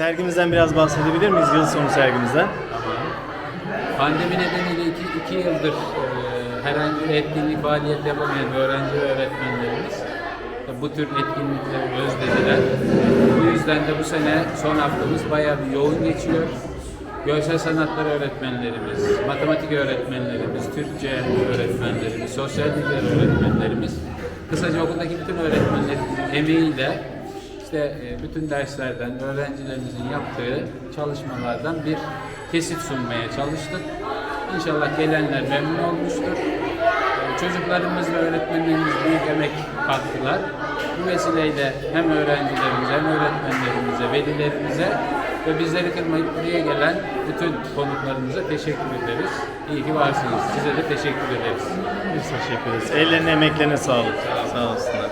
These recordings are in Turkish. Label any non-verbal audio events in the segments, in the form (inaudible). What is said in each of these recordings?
sergimizden biraz bahsedebilir miyiz? Yıl sonu sergimizden. Pandemi nedeniyle iki, iki yıldır e, herhangi bir etkinlik faaliyet yapamayan öğrenci ve öğretmenlerimiz e, bu tür etkinlikleri özlediler. Bu yüzden de bu sene son haftamız bayağı bir yoğun geçiyor. Görsel sanatlar öğretmenlerimiz, matematik öğretmenlerimiz, Türkçe öğretmenlerimiz, sosyal bilgiler öğretmenlerimiz, kısaca okuldaki bütün öğretmenlerimizin emeğiyle işte e, bütün derslerden öğrencilerimizin yaptığı çalışmalardan bir kesit sunmaya çalıştık. İnşallah gelenler memnun olmuştur. E, Çocuklarımız ve öğretmenlerimiz büyük emek kattılar. Bu vesileyle hem öğrencilerimize hem öğretmenlerimize, velilerimize ve bizleri kırmayıp buraya gelen bütün konuklarımıza teşekkür ederiz. İyi ki varsınız. Size de teşekkür ederiz. Biz teşekkür ederiz. Ellerine emeklerine sağlık. Sağ olsunlar.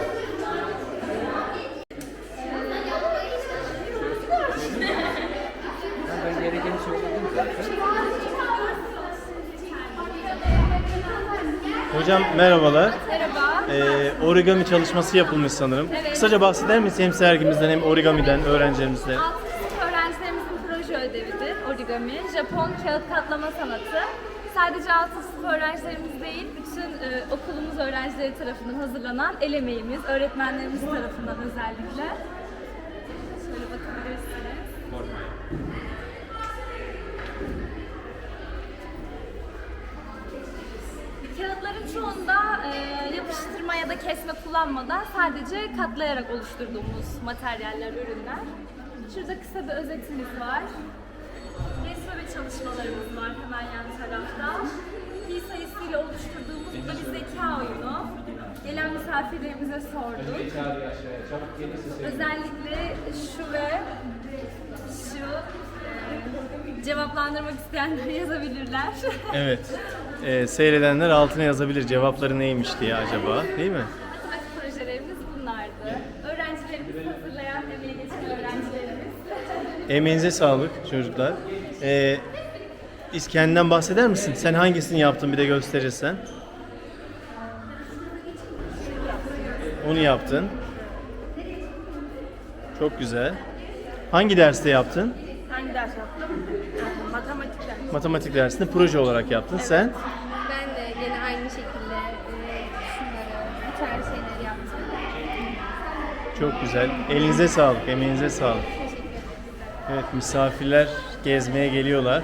Hocam merhabalar. Merhaba. Ee, origami çalışması yapılmış sanırım. Evet. Kısaca bahseder misin hem sergimizden hem origamiden öğrencilerimizle? Altı sınıf öğrencilerimizin proje ödevidir origami. Japon kağıt katlama sanatı. Sadece altı sınıf öğrencilerimiz değil, bütün e, okulumuz öğrencileri tarafından hazırlanan el emeğimiz, öğretmenlerimiz tarafından özellikle. Şöyle bakabilirsiniz. Kağıtların da kesme kullanmadan sadece katlayarak oluşturduğumuz materyaller, ürünler. Şurada kısa bir özetimiz var. Resme ve çalışmalarımız var hemen yan tarafta. Pi sayısıyla oluşturduğumuz bu da bir zeka oyunu. Gelen misafirlerimize sorduk. Özellikle şu ve cevaplandırmak isteyenler yazabilirler. (laughs) Evet. Ee, seyredenler altına yazabilir cevapları neymiş diye acaba değil mi? Matematik projelerimiz bunlardı. Öğrencilerimiz hazırlayan, emeği geçen öğrencilerimiz. (laughs) Emeğinize sağlık çocuklar. Ee, is- kendinden bahseder misin? Sen hangisini yaptın bir de gösterirsen. Onu yaptın. Çok güzel. Hangi derste yaptın? Hangi ders yaptım? Matematik dersi. Matematik dersinde proje olarak yaptın. Sen? Ben de yine aynı şekilde e, şunları, bu tarz şeyleri yaptım. Çok güzel. Elinize sağlık, emeğinize sağlık. Teşekkür ederim. Evet, misafirler gezmeye geliyorlar.